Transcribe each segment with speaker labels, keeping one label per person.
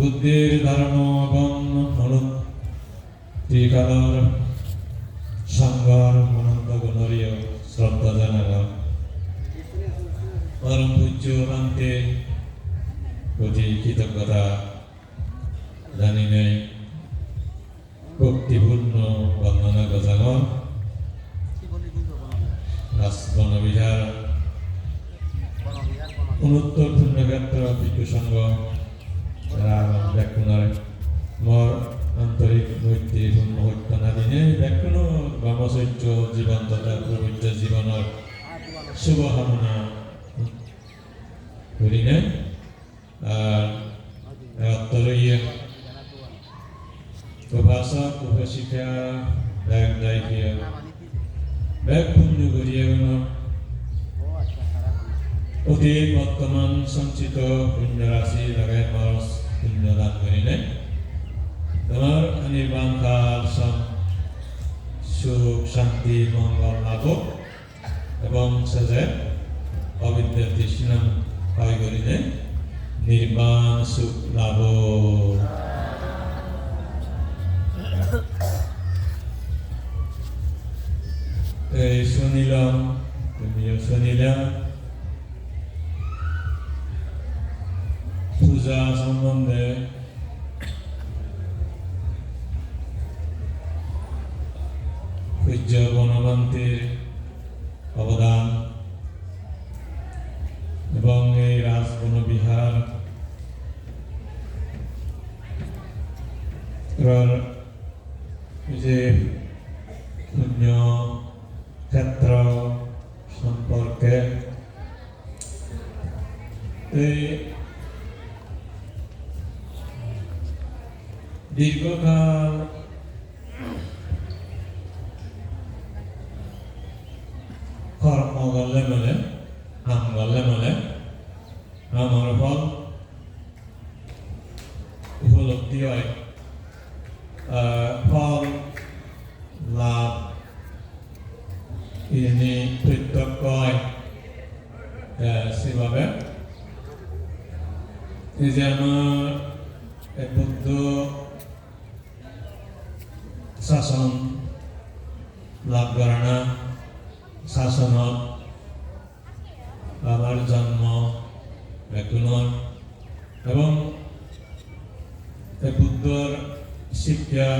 Speaker 1: বুদ্ধির ধর্মগণ অনু টিকালর সংঘর অনন্ত গুণরীয় শ্রদ্ধা জানালাম। পরম পূজ্য প্রান্তে প্রতি কৃতজ্ঞতা জানি নেই ভক্তিপূর্ণ বন্দনা গজানন রাজবন বিহার। অনুত্তর পুণ্যক্ষেত্র বিদ্যু সংঘ ব্যাকুণার মোৰ আন্তৰিক মৈত্ৰীপূৰ্ণ সত্যনাদিনে ব্যাকুণ ব্ৰহ্মচৰ্য জীৱন তথা পবিত্ৰ জীৱনৰ শুভ কামনা কৰিনে অত্তৰীয় প্ৰভাষক উপশিক্ষা দায়ক দায়িকীয় ব্যাগ পুণ্য করিয়া অতীত বর্তমান সঞ্চিত পুণ্য রাশি লাগাই খরচ পুণ্য দান করিলে তোমার নির্বাণ কাল সব সুখ শান্তি মঙ্গল লাভ এবং সেজে অবিদ্যা তৃষ্ণা হয় করিলে নির্বাণ সুখ লাভ এই শুনিলাম তুমিও শুনিলা সম্বন্ধে পূজ্য গণবন্তীর অবদান এবং এই রাজবন বিহার যে পুণ্য ক্ষেত্র সম্পর্কে এই দীর্ঘকাল কর্ম করলে মানে কাম করলে মানে আমার ফল উপলব্ধি হয় ফল লাভ ini আহ, সেভাবে এই যে আমার বুদ্ধ শাসন লাভ করে না শাসনত জন্ম বেকুণর এবং বুদ্ধর শিক্ষা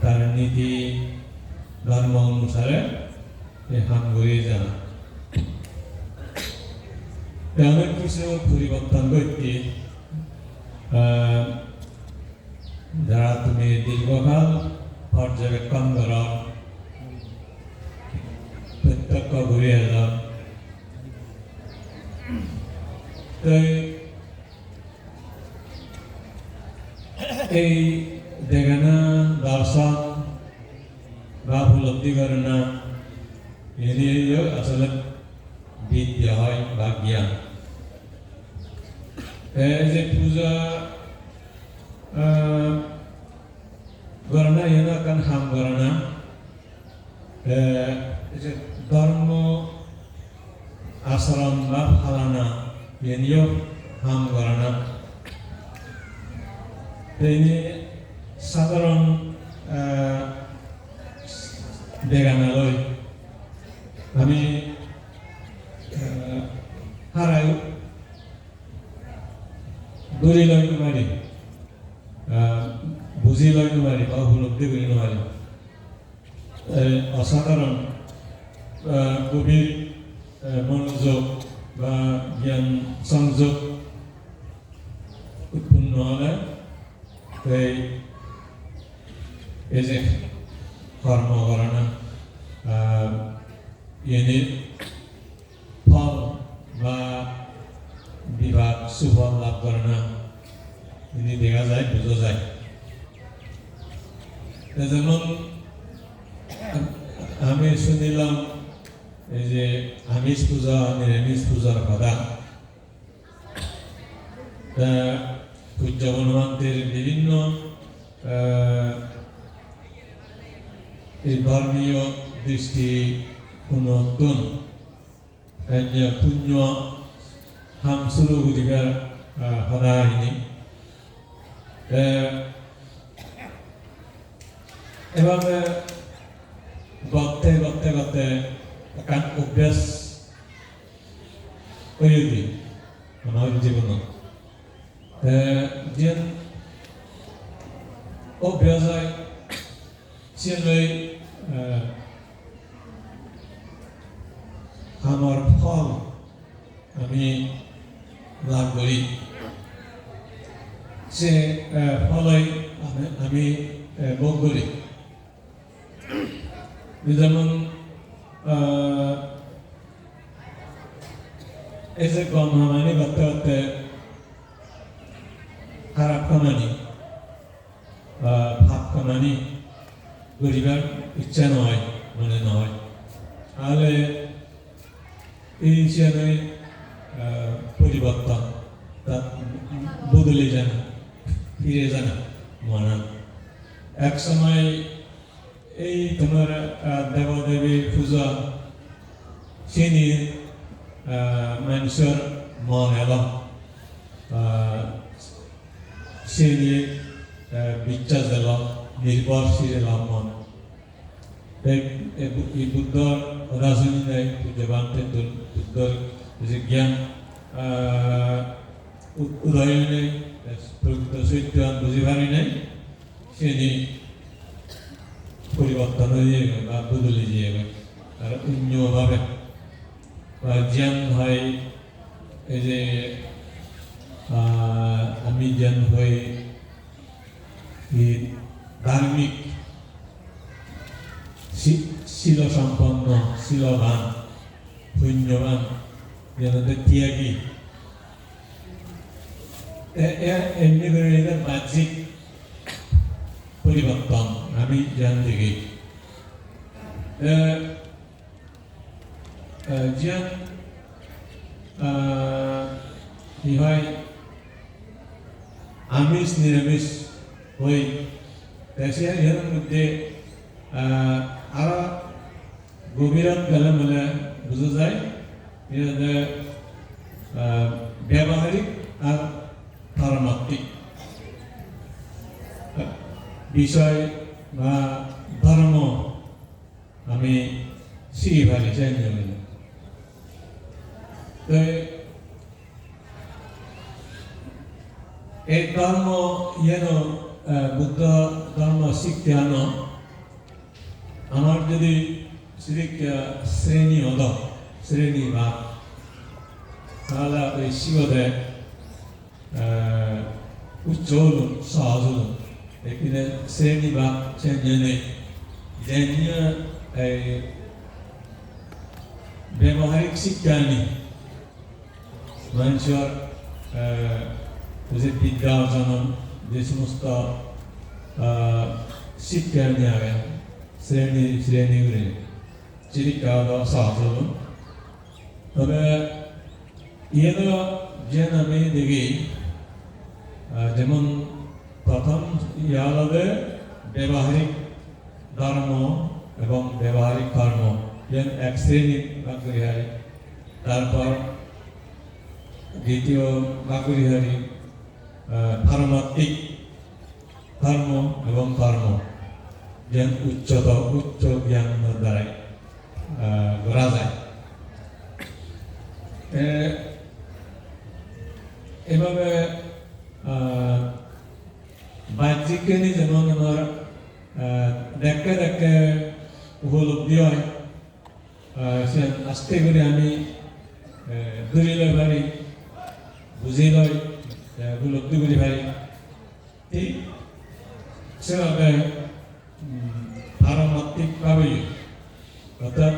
Speaker 1: তার নীতি ধর্ম অনুসারে হাঙ্গুরি জানা অনেক কিছু পরিবর্তন করতে যারা তুমি দীর্ঘকাল পর্যবেক্ষণ কর প্রত্যক্ষ ঘুরে এলাম তাই এই দেখানা দর্শন বা না আসলে বিদ্যা হয় বা জ্ঞান যে পূজা আহ, করে না এনে কান হাম করে না যে ধর্ম আচরণ বা ফালানা এনেও হাম করে না তিনি সাধারণ বেগানালয়। আমি হারাই দূরে দৌৰি লৈ নোৱাৰি আহ, বুজি লৈ নোৱাৰি বা উপলব্ধি কৰি নোৱাৰি এই অসাধাৰণ আহ, গভীৰ আহ, মনোযোগ বা জ্ঞান সংযোগ উৎপন্ন হ'লে এই এই যে কর্ম করে না এনে ফল বা বিভাগ সুফল লাভ করে না এনে দেখা যায় বোঝা যায় তো যেমন আমি শুনিলাম এই যে আমিষ পূজা নিরামিষ পূজার কথা পূজ্য হনুমন্তের বিভিন্ন এই ধর্মীয় দৃষ্টি পুনর্তুন পুণ্য হাম সুরু গতিকে সদায়খিনি এ, এভাবে করতে করতে করতে একটা অভ্যাস হয়ে উঠি আমার জীবনত। এ, যেন অভ্যাস হয় সেলৈ আমার ফল আমি লাভ করি। সে ফলই আমি ভোগ করি। যেমন যে গম হামানি করতে করতে খারাপ কামানি বা ভাব কামানি করিবার ইচ্ছা নয়, মনে নয়। তাহলে এই হিসাবে পরিবর্তন তা বদলে জানা, ফিরে যায় না মনে। এক সময় এই তোমার দেবদেবীর পূজা সে নিয়ে মানুষের মন এলো। সে নিয়ে বিশ্বাস এলো, নির্ভরশীল এলাম মন। এই বুদ্ধর রাজনী নেই পূজ্যবান বুদ্ধর যে জ্ঞান উদয় নেই প্রকৃত সত্যবান বুঝি পারি নাই সে নিয়ে পরিবর্তন হয়ে যাবে বা বদলে যাবে আর অন্যভাবে বা জ্ঞান হয় এই যে আমি জ্ঞান এই ধার্মিক শিল সম্পন্ন শিলবান পুণ্যবান যেন ত্যাগী এমনি করে এটা বাহ্যিক পরিবর্তন আমি এ, এ, আহ, কি হয়? আমিষ নিরামিষ হই। দেশে এর মধ্যে আরও গভীরত গেলে মানে বোঝা যায় ব্যবহারিক আর পারমাত্মিক বিষয় বা ধর্ম আমি শিখি পারি জানি আমি তো এই ধর্ম যেন আহ, বুদ্ধ ধর্ম শিখতে আনো আমার যদি শ্রেণি হলো শ্রেণি বা তাহলে ওই শিবদে উচ্চ হলুন সহজ হলুন এখানে শ্রেণি বা শ্রেণি নেই জেনিয়া এই ব্যবহারিক শিক্ষা নেই মানুষের আহ, যে বিদ্যা অর্জন যে সমস্ত আহ, শিক্ষা নিয়ে শ্রেণি শ্রেণীগুলি শিক্ষা হলো সহজ হলো তবে ইয়েও যে আমি দেখি আহ, যেমন প্রথম ইয়া হবে ব্যবহারিক ধর্ম এবং ব্যবহারিক কর্ম, যেন এক শ্রেণি করি তারপর দ্বিতীয় করি হয় ধর্ম এবং কর্ম, যেন উচ্চতর উচ্চ জ্ঞান দ্বারাই করা যায়। এভাবে আহ, বাহ্যিক জ্ঞানী যেমন আমার দেখে দেখে উপলব্ধি হয় আস্তে করে আমি ধরে লই পারি বুঝি লই উপলব্ধি করি পারি ঠিক সেভাবে উম, পারমাত্মিকভাবেই অর্থাৎ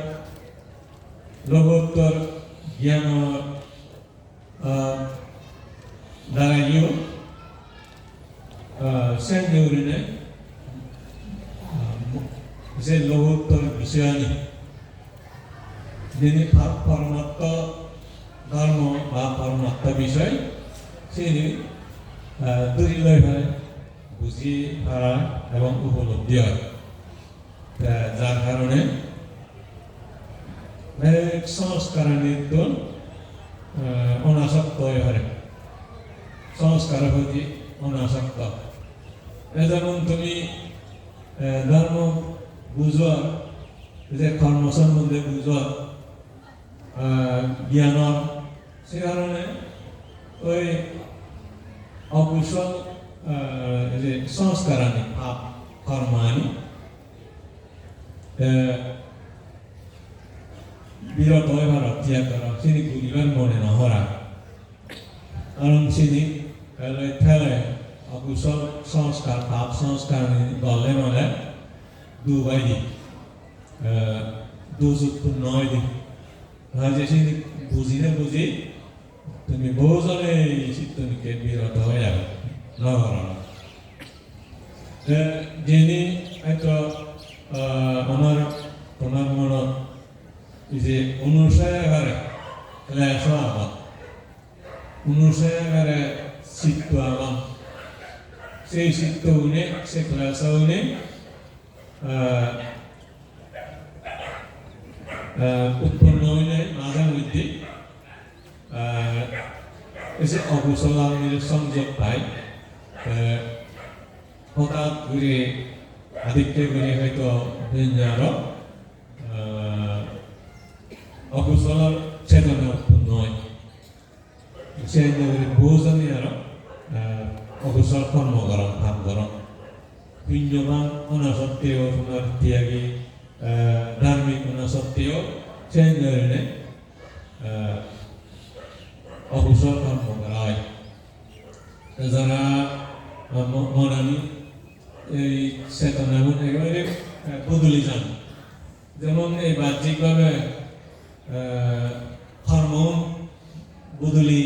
Speaker 1: লঘোত্তর জ্ঞান দ্বারাইও সেন্দেউরিনে যে লঘোত্তর বিষয়ানি, যিনি পা- পরমাত্ম ধর্ম বা পরমাত্ম বিষয় তিনি দূরিলয় হয় বুঝি পারা এবং উপলব্ধি হয়। যার কারণে নির্দল অনাসক্ত হয়ে। পারে প্রতি যেমন তুমি এ, ধর্ম বুঝোৱা যে কৰ্ম সম্বন্ধে বুঝোৱা আহ, জ্ঞানৰ সেইকাৰণে ওই অকুশল যে সংস্কারানি পাপ কর্মানি আহ, বিরত হইবার ত্যাগ করা সিনি গুলিবার মনে নহরা কারণ সিনি ফেলে ফেলে অকুশল সংস্কার পাপ সংস্কার গলে মানে দুবাই দি। দুযুক্ত নয় দি। যে সিনি বুঝি না বুঝি? তুমি বহুজনে চিত্তনিকে বিরত হয়ে যাবে। নহরা যিনি হয়তো আমার তোমার মনত যে ক্লেশ আবাদ অনুসারে চিত্ত আবাদ সেই চিত্ত উনি সে ক্লেশ উনি উৎপন্ন হইলে মাঝে মধ্যে আহ, এসে অকুশলামের সংযোগ পায় হঠাৎ করে আদিত্য করে হয়তো দুনিয়ার অকুশলৰ চেতনা উৎপন্ন হয় সেই বহুজনে আৰু কর্ম কৰণ কাম কৰণ পুণ্যবান অনা সত্ত্বেও তোমার ত্যাগী ধার্মিক অনা সত্ত্বেও চেঞ্জ ধরে আহ, অকুশল কর্ম করা হয় যারা আহ, ম- মনানি এই চেতনা গুণ একেবারে আহ, বদলে যান যেমন এই বাহ্যিকভাবে আহ, হরমোন বদলি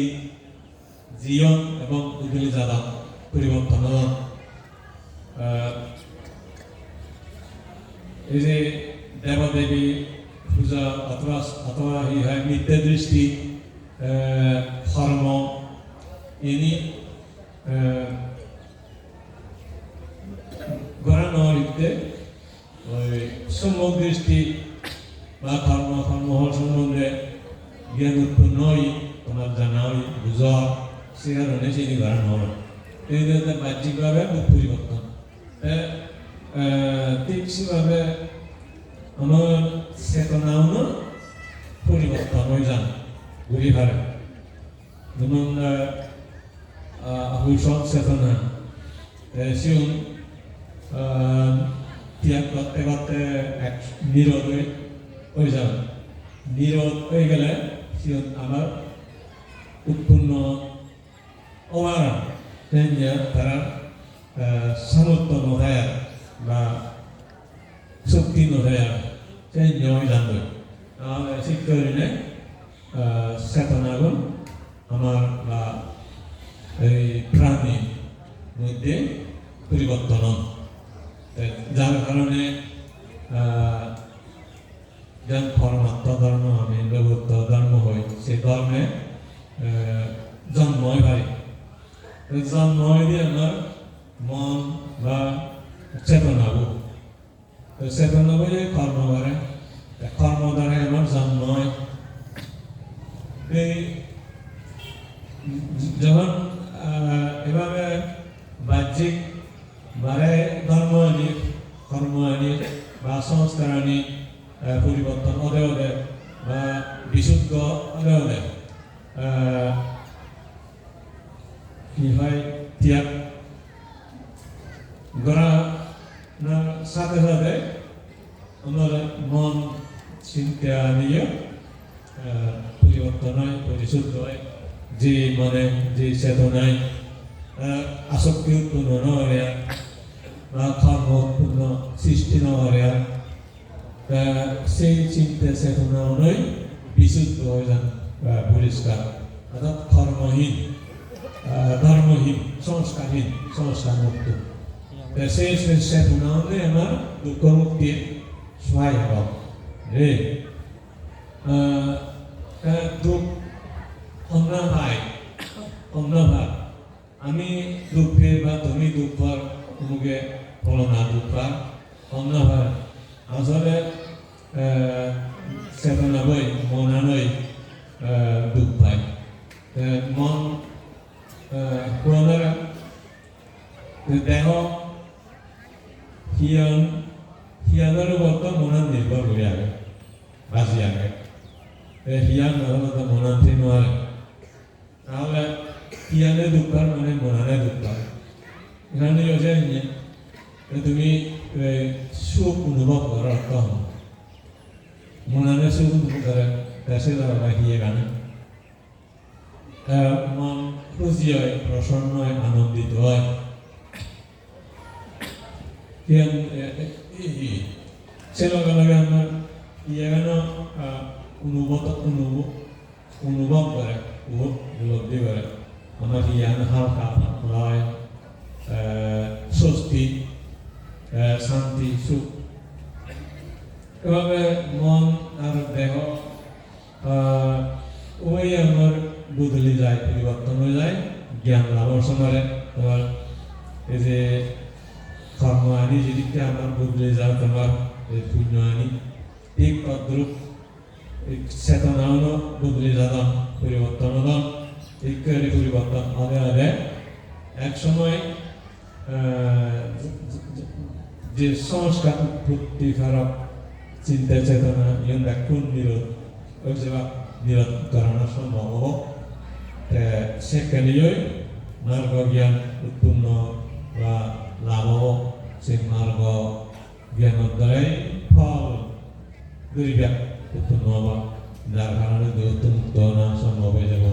Speaker 1: জীবন এবং বদলি যারা পরিবর্তন হন আহ, এই যে দেবাদেবী পূজা দৃষ্টি আহ, ইনি আহ, গড়ানোর ইত্যে ওই সম্যক দৃষ্টি বা কর্ম কর্মহল সম্বন্ধে জ্ঞান উৎপন্ন হই তোমার জানা হই বুঝা সে কারণে চিনি গড়ানো হল এই যে বাহ্যিকভাবে মুখ পরিবর্তন। ঠিক সেভাবে আমার চেতনাও না পরিবর্তন হয়ে যান ঘুরি পারে যেমন ভূষণ চেতনা সিউন ত্যাগ করতে করতে এক নিরোধ হয়ে যাবে নিরোধ হয়ে গেলে সিউন আবার উৎপন্ন হওয়ার তারা সামর্থ্য নথায় বা শক্তি নথায় সেই নিয়ম জানবে শিক্ষা চেতনাগুণ আমার বা এই প্রাণীর মধ্যে পরিবর্তন। যার কারণে যেন পরমাত্ম ধর্ম আমি দেবত্ব ধর্ম হই সেই ধর্মে আহ, জন্ম হয় জন্ম দিয়ে আমার মন বা চেতনাবো তো চেতনাবো যে কর্ম করে তে কর্ম দ্বারা আমার জন্ম হয়। যখন আহ, এভাবে বাহ্যিক বারে ধর্ম আনি কর্ম আনি বা সংস্কার আনি আহ, পরিবর্তন হতে হতে বা বিশুদ্ধ হতে হতে আহ, কি হয় ত্যাগ করা না সাথে সাথে আমার মন চিন্তা নিয়ে আহ, পরিবর্তন হয় পরিশুদ্ধ হয় যে মনে যে চেতনায় আহ, আসক্তি উৎপন্ন ন হলে বা কর্ম উৎপন্ন সৃষ্টি ন হলে আহ, সেই চিন্তা চেতনা অনুযায়ী বিশুদ্ধ হয়ে পরিষ্কার অর্থাৎ কর্মহীন আহ, ধর্মহীন সংস্কারহীন সংস্কার মুক্ত সেই চেতনা অনুযায়ী আমার দুঃখ মুক্তির সহায় হব। রে দুঃখ অন্য ভাই আমি দুঃখে বা তুমি দুঃখর মুখে বলো না দুঃখার অন্য ভাই আসলে চেতনা বই দুঃখ পাই আহ, মন পুরোনো দেহ হিয়ান হিয়ানের বলতো মনান নির্ভর করে আগে বাজি আগে হিয়ান নহলে মনান থেকে নোয়ারে তাহলে হিয়ানে দুঃখার মানে মনানে দুঃখার এখানে হচ্ছে তুমি সুখ অনুভব করার অর্থ মনানে সুখ অনুভব করে হিয়ে গানে মন খুশি হয় প্রসন্ন হয় আনন্দিত হয় লগে আমার ইয়াগান অনুভূত অনুভব অনুভব করে উপলব্ধি করে আমার ইয়ান হালকা লয় স্বস্তি শান্তি সুখ এভাবে মন আর দেহ ওই আমার বদলে যায়, পরিবর্তন হয়ে যায়, জ্ঞান লাভের সময় তোমার এই যে কর্ম আনি, যেদিকে আমার বদলে যায়, তোমার এই পুণ্য আনি। ঠিক তদ্রুপ এই চেতনাও বদলে যাতাম পরিবর্তন হলাম এই পরিবর্তন আদে আদে এক। সময় যে সংস্কার উৎপত্তি চিন্তা, চেতনা, ইয়ন কোন নিরোধ। যে নিরোধ করানো সম্ভব হব সেখানেই মার্গ জ্ঞান উৎপন্ন বা লাভ সেই মার্গ জ্ঞানের দ্বারাই ফল দুর্ব্যাক উৎপন্ন হবা যার কারণে দূরত্ব মুক্ত হওয়া সম্ভব হয়ে যাব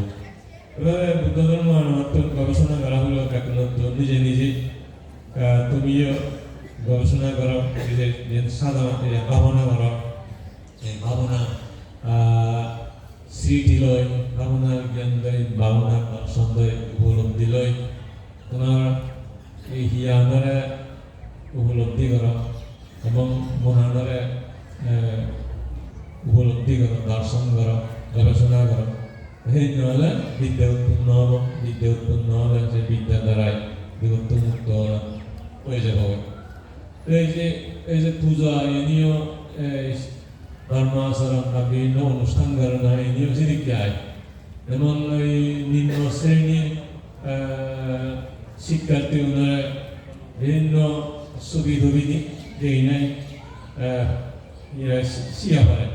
Speaker 1: এবারে বুদ্ধ ধর্ম মাত্র গবেষণা করা হলো কাকুলত্ব নিজে নিজে তুমিও গবেষণা করো নিজে যে সাধারণ এই ভাবনা করো এই ভাবনা লয় জ্ঞান ভাবনার দর্শন লয় উপলব্ধি লয় তোমার এই হিয়ানরে উপলব্ধি করো এবং মনানরে উপলব্ধি করো, দর্শন করো, গবেষণা করো। সেই নহ'লে বিদ্যা উৎপন্ন হ'ব, বিদ্যা উৎপন্ন হ'লে যে বিদ্যা দ্বাৰাই বিভক্ত মুক্ত হয়ে যাব। এই যে এই যে পূজা এনেও এই বিভিন্ন অনুষ্ঠান গণনা এই আয় যেমন ওই নিম্ন শ্রেণির শিক্ষার্থী ওনারা বিভিন্ন সুবিধুবিধি দেই নাই ইয়ে শিয়া পারে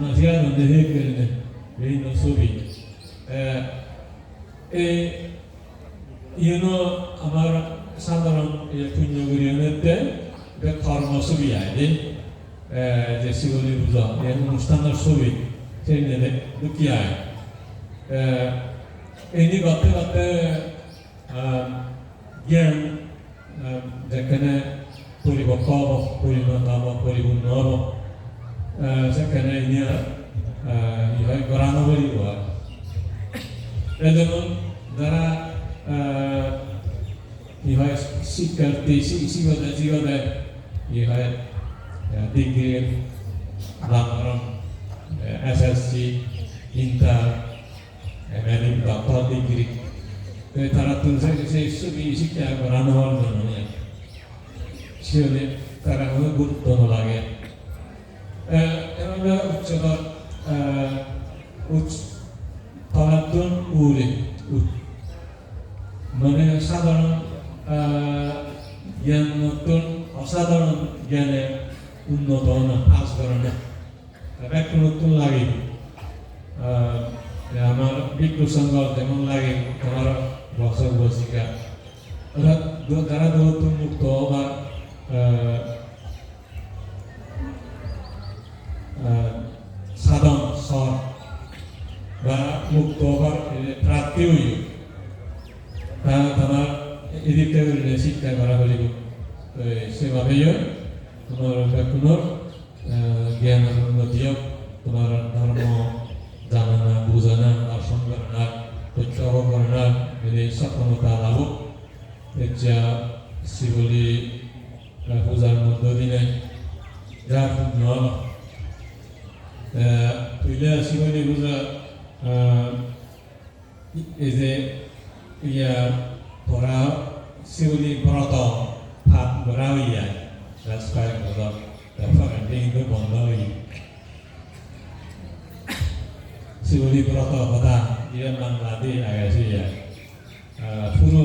Speaker 1: নাজিয়া নন্দে হে করে বিভিন্ন ছবি আহ, এই ইউনো আমার সাধারণ পুণ্যগুরিয়নেতে কর্মছবি আয় যে যে শিবলী পূজা এই অনুষ্ঠানের ছবি সেই নেলে লুকি আয় এনি গতে গতে জ্ঞান আহ, যেখানে পরিপক্ক হব পরিণত হব পরিপূর্ণ হব আহ, সেখানে ইনিয়া ইহাই গড়ানো বলিব আর যেমন যারা আহ, ইহাই শিক্ষার্থী শিক্ষতে শিক্ষতে ইহাই ডিগ্রি নামকরণ SSC inter MLA doctor degree. তারা তো সেই- ছবি শিক্ষা করানো হওয়ার জন্য নিয়ে সেখানে তারা কোনো গুরুত্ব লাগে এভাবে উচ্চতর উচ্চ উড়ে উঠ- মানে জ্ঞান নতুন অসাধারণ জ্ঞানে উন্নত না না তারা একটু নতুন লাগে আমার বিজ্ঞ সংঘ যেমন লাগে তোমার বছর বসিকা ওরা দু- তারা দূরত্ব মুক্ত বা সাধন স্বর বা মুক্ত হবার প্রাপ্তি হইল তা তোমার এদিকটা করে শিক্ষা করা হইব তো সেভাবেই তোমার ব্যাকুণর জ্ঞান উন্নতি হোক। তোমার ধর্ম জানা না, বোঝা না, দর্শন করে না তথ্য করে না যদি সক্ষমতা লাভ তেতিয়া শিবলি পূজার মধ্য দিনে যা পুণ্য হলো পূজা শিবলি পূজা এই যে ইয়া পরা শিবলি ব্রত ভাত বৰা হৈ যায়। ৰাজপাই ঘৰত তাৰপৰা কিন্তু বন্ধ হৈ শিবলি ব্রত কথা ইয়ে বাংলাদেশ আগে যায়। পুরো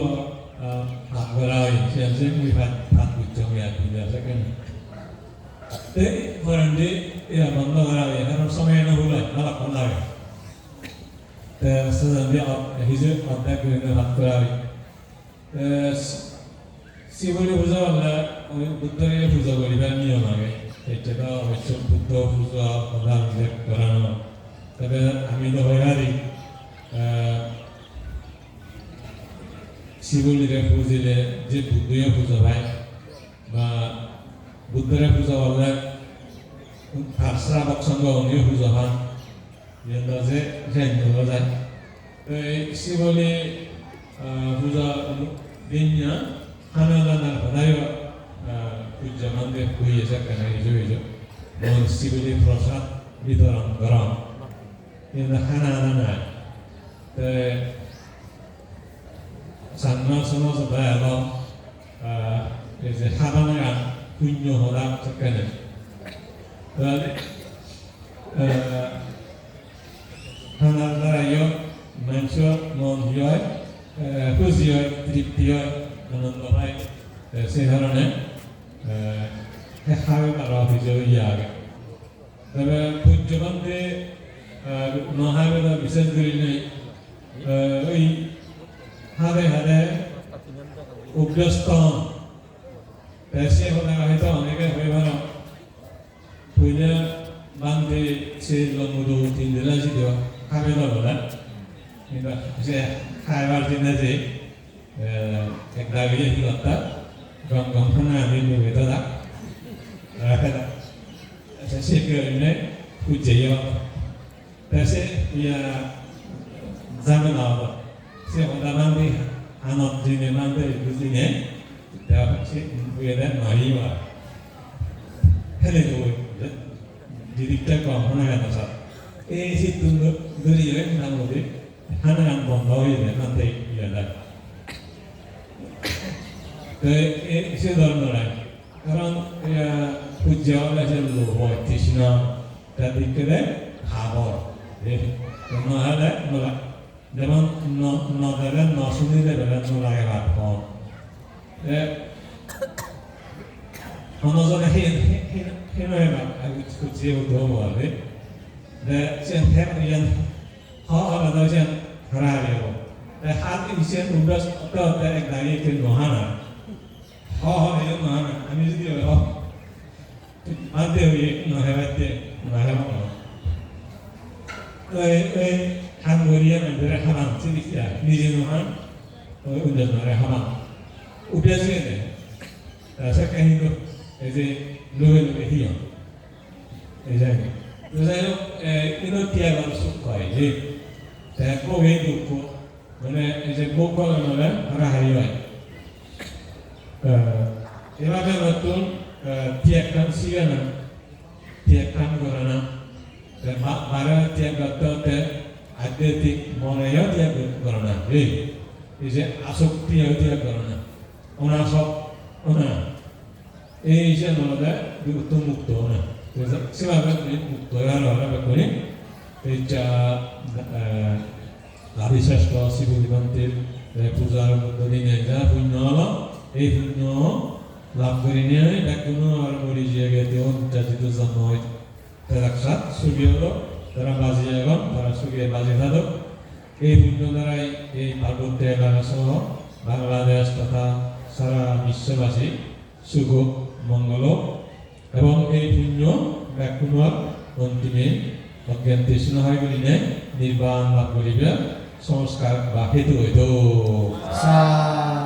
Speaker 1: ভাত বৰা হৈ যে মুই ভাত ভাত বুঝছ মুই আর বুঝে আছে কেন? তে করেন যে এরা বন্ধ করা হয়। কারণ সময় না হলো না কোন লাগে তে সেজন দিয়ে হিজে অর্ধেক করে ভাত করা হয়। শিবলি পূজা হলে ওই বুদ্ধকে পূজা করিবার নিয়ম আগে। এটা তো অবশ্য বুদ্ধ পূজা প্রধান উল্লেখ করানো। তবে আমি তো হইয়ারি শিবলিরে পুজিলে যে বুদ্ধয়ে পূজা হয়, বা বুদ্ধরে পূজা হলে শ্রাবক সঙ্গ অনিও পূজা হয় 옛날에 랜더다. 시골에 어, 부자 됐냐? 하나가 나가다요. 부자 어, 만데 부위에서 가나이죠 이죠. 뭔 시골에 불어서 믿어랑 거랑. 옛날 하나하나. 에 산나 선어서 봐요. 아 이제 하나가 군요호랑 잠깐은. 그다음에 어 Hanandayo, Mancho, Mondioy, Puzioy, Triptioy, Anandabay, সেই ধরনে শেষাবে তারা অভিযোগ ইয়ে আগে তবে পূজ্যবন্ধে মহাবে বিশেষ করি নেই ওই হারে হারে অভ্যস্ত সে হলে হয়তো অনেকে হয়ে ভালো পূজা বান্ধে সে লম্বু তিন দিলা ছিল කවිලවල ඉතින් හයවර්දිනදී එක් ද්‍රවිඩ හිලත්ත ගම් ගම්පනා වෙන්නේ වෙදලා ආතන සසේකරන්නේ කුජේය තසේ යා zamanava se ondan bir anot dinlemem de bizine devamlı bu yerden mali var. Hele doğru dedikten kampanya yapacak. பேசித்துள்ளதிரியை நமது 하나만 너희는 한테 이해 다. 그 시도는 그런 야 부자원에서 뭐 티시나 다디크네 하고 예 그만하다 뭐라 내만 너 너들은 너수들에 내가 놀아야 갖고 예 어느 전에 해해해해 막 아주 그 지역 너무 와래 কম অনজনে সেই সেই নহয় খুচি উদ্ভৱ হোৱালে যেন হেম যেন হ যেন হৰা দিব হাত ইছে উদ্ৰস অত এক দাঁড়িয়ে নহা Oh, itu mana? Kami juga oh. Ada wi nahawate nahawa. Eh eh Hangoria memberi haram sedikit ya. Nije nohan. Oh, udah nare haram. Udah sih deh. Saya kan itu jadi luwe luwe hiyo. Jadi, jadi eh itu tiada harus suka ini. Saya kau itu kau, mana jadi kau kau mana arah hari এভাবে নতুন ত্যাগকান সিগানা ত্যাগকান করানা বারা ত্যাগ করতে আধ্যাত্মিক মনেও ত্যাগ করানা এই এই যে আসক্তিও ত্যাগ করানা ওনা সব ওনা এই যে নলদা উত্তম মুক্ত ওনা সেভাবে মুক্ত আর হলে করে এই যা আবিশ্বাস শিবলিমন্ত্রের পূজার মধ্যে দিনে যা পুণ্য হলো এই পুণ্য লাভ কৰি নিয়ে তাক কোনো আৰু মৰি জীয়াগে তেওঁ জাতিত জন্ম হয় তারাক্ষাত সূর্য হলো তারা বাজি এখন তারা সূর্যের বাজি থাকুক এই পুণ্য দ্বারাই এই পার্বত্য এলাকা সহ বাংলাদেশ তথা সারা বিশ্ববাসী সুখ মঙ্গল এবং এই পুণ্য ব্যাকুণর অন্তিমে অজ্ঞান তৃষ্ণ হয় বুলিলে নির্বাণ লাভ করিবে সংস্কার বা হেতু হইত
Speaker 2: Sa